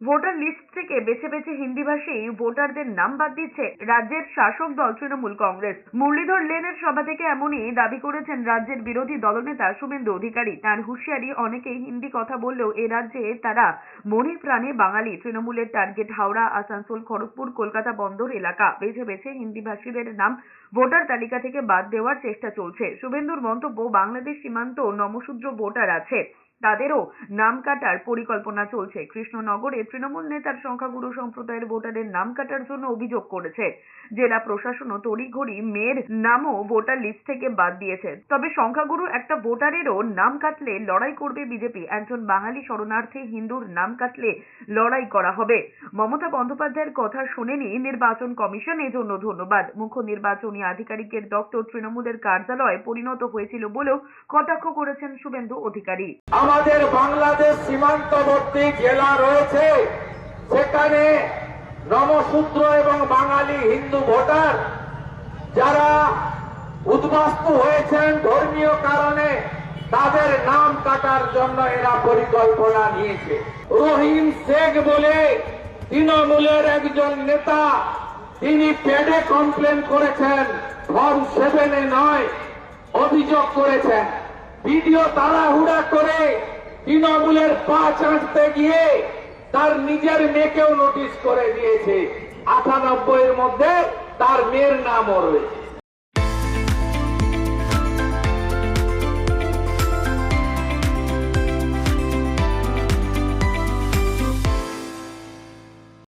Voter list থেকে বেছে বেছে হিন্দিভাষী ভোটারদের নাম বাদ দিচ্ছে রাজ্যের শাসক দল তৃণমূল কংগ্রেস। মুরলীধর লেনের সভা থেকে এমনই দাবি করেছেন রাজ্যের বিরোধী দলনেতা শুভেন্দু অধিকারী। তার হুঁশিয়ারি অনেকেই হিন্দি কথা বললেও এ রাজ্যে তারা মনে প্রাণে বাঙালি। তৃণমূলের টার্গেট হাওড়া, আসানসোল, খড়গপুর, কলকাতা বন্দর এলাকা। বেছে বেছে হিন্দিভাষীদের নাম ভোটার তালিকা থেকে বাদ দেওয়ার চেষ্টা চলছে। শুভেন্দুর মন্তব্য, বাংলাদেশ সীমান্ত নমশূদ্র ভোটার আছে। তাদেরও নাম কাটার পরিকল্পনা চলছে। কৃষ্ণনগরে তৃণমূল নেতার সংখ্যাগুরু সম্প্রদায়ের ভোটারের নাম কাটার জন্য অভিযোগ করেছে। জেলা প্রশাসনও তড়িঘড়ি মেয়ের নামও ভোটার লিস্ট থেকে বাদ দিয়েছে। তবে সংখ্যাগুরু একটা ভোটারেরও নাম কাটলে লড়াই করবে বিজেপি। একজন বাঙালি শরণার্থী হিন্দুর নাম কাটলে লড়াই করা হবে। মমতা বন্দ্যোপাধ্যায়ের কথা শুনেনি নির্বাচন কমিশন, এজন্য ধন্যবাদ। মুখ্য নির্বাচনী আধিকারিকের দপ্তর তৃণমূলের কার্যালয়ে পরিণত হয়েছিল বলেও কটাক্ষ করেছেন শুভেন্দু অধিকারী। আমাদের বাংলাদেশ সীমান্তবর্তী জেলা রয়েছে, সেখানে নমশূদ্র এবং বাঙালি হিন্দু ভোটার যারা উদ্বাস্তু হয়েছেন ধর্মীয় কারণে, তাদের নাম কাটার জন্য এরা পরিকল্পনা নিয়েছে। রহিম শেখ বলে তৃণমূলের একজন নেতা, তিনি পেডে কমপ্লেন করেছেন, ফর্ম সেভেনে নয়, অভিযোগ করেছেন। ভিডিও তাড়াহুড়া করে তৃণমূলের পা চাঁচতে গিয়ে তার নিজের মেয়েকেও নোটিশ করে দিয়েছে। আটানব্বই এর মধ্যে তার মেয়ের নামও রয়েছে।